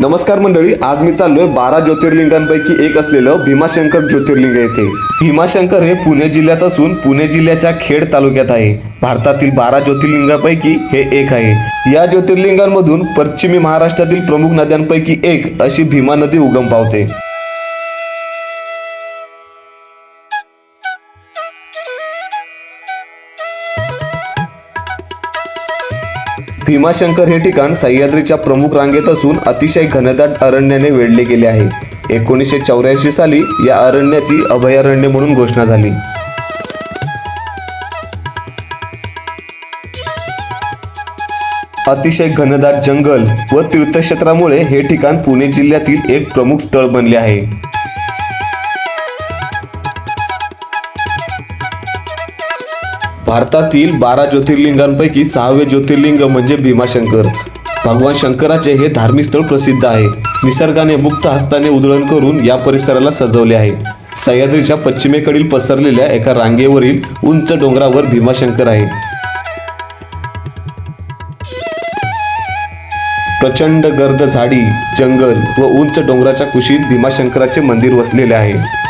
नमस्कार मंडळी आज मी चाललोय बारा ज्योतिर्लिंगांपैकी एक असलेलं भीमाशंकर ज्योतिर्लिंग येथे. भीमाशंकर हे पुणे जिल्ह्यात असून पुणे जिल्ह्याच्या खेड तालुक्यात आहे. भारतातील बारा ज्योतिर्लिंगापैकी हे एक आहे. या ज्योतिर्लिंगांमधून पश्चिमी महाराष्ट्रातील प्रमुख नद्यांपैकी एक अशी भीमा नदी उगम पावते. भीमाशंकर हे ठिकाण सह्याद्रीच्या प्रमुख रांगेत असून अतिशय घनदाट अरण्याने वेढले गेले आहे. एकोणीसशे चौऱ्याऐंशी साली या अरण्याची अभयारण्य म्हणून घोषणा झाली. अतिशय घनदाट जंगल व तीर्थक्षेत्रामुळे हे ठिकाण पुणे जिल्ह्यातील एक प्रमुख स्थळ बनले आहे. भारतातील बारा ज्योतिर्लिंगांपैकी सहावे ज्योतिर्लिंग म्हणजे भीमाशंकर. भगवान शंकराचे हे धार्मिक स्थळ प्रसिद्ध आहे. निसर्गाने मुक्त हस्ताने उधळण करून या परिसराला सजवले आहे. सह्याद्रीच्या पश्चिमेकडील पसरलेल्या एका रांगेवरील उंच डोंगरावर भीमाशंकर आहे. प्रचंड गर्द झाडी जंगल व उंच डोंगराच्या कुशीत भीमाशंकराचे मंदिर वसलेले आहे.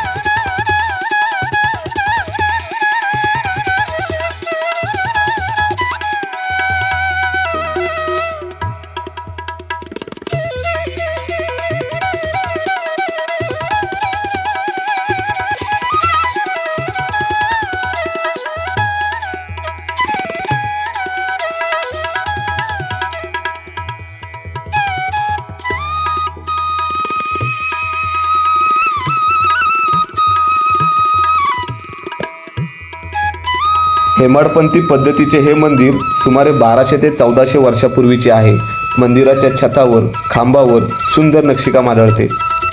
हेमाडपंथी पद्धतीचे हे मंदिर सुमारे बाराशे ते चौदाशे वर्षापूर्वीचे आहे. मंदिराच्या छतावर खांबावर सुंदर नक्षीकाम आढळते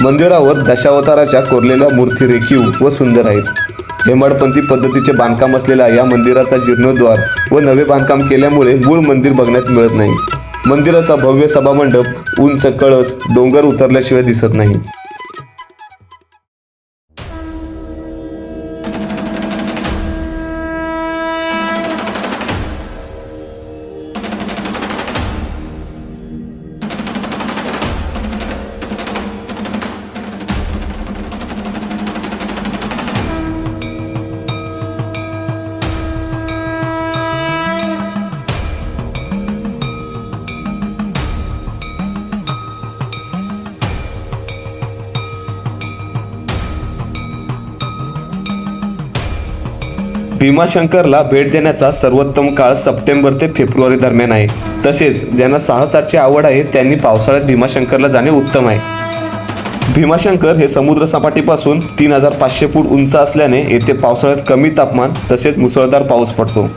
मंदिरावर दशावताराच्या कोरलेल्या मूर्ती रेखीव व सुंदर आहेत. हेमाडपंथी पद्धतीचे बांधकाम असलेल्या या मंदिराचा जीर्णोद्वार व नवे बांधकाम केल्यामुळे मूळ मंदिर बघण्यात मिळत नाही. मंदिराचा भव्य सभामंडप उंच कळस डोंगर उतरल्याशिवाय दिसत नाही. भीमाशंकरला भेट देण्याचा सर्वोत्तम काळ सप्टेंबर ते फेब्रुवारी दरम्यान आहे. तसेच ज्यांना साहसाची आवड आहे त्यांनी पावसाळ्यात भीमाशंकरला जाणे उत्तम आहे. भीमाशंकर हे समुद्र सपाटीपासून तीन हजार पाचशे फूट उंच असल्याने येथे पावसाळ्यात कमी तापमान तसेच मुसळधार पाऊस पडतो.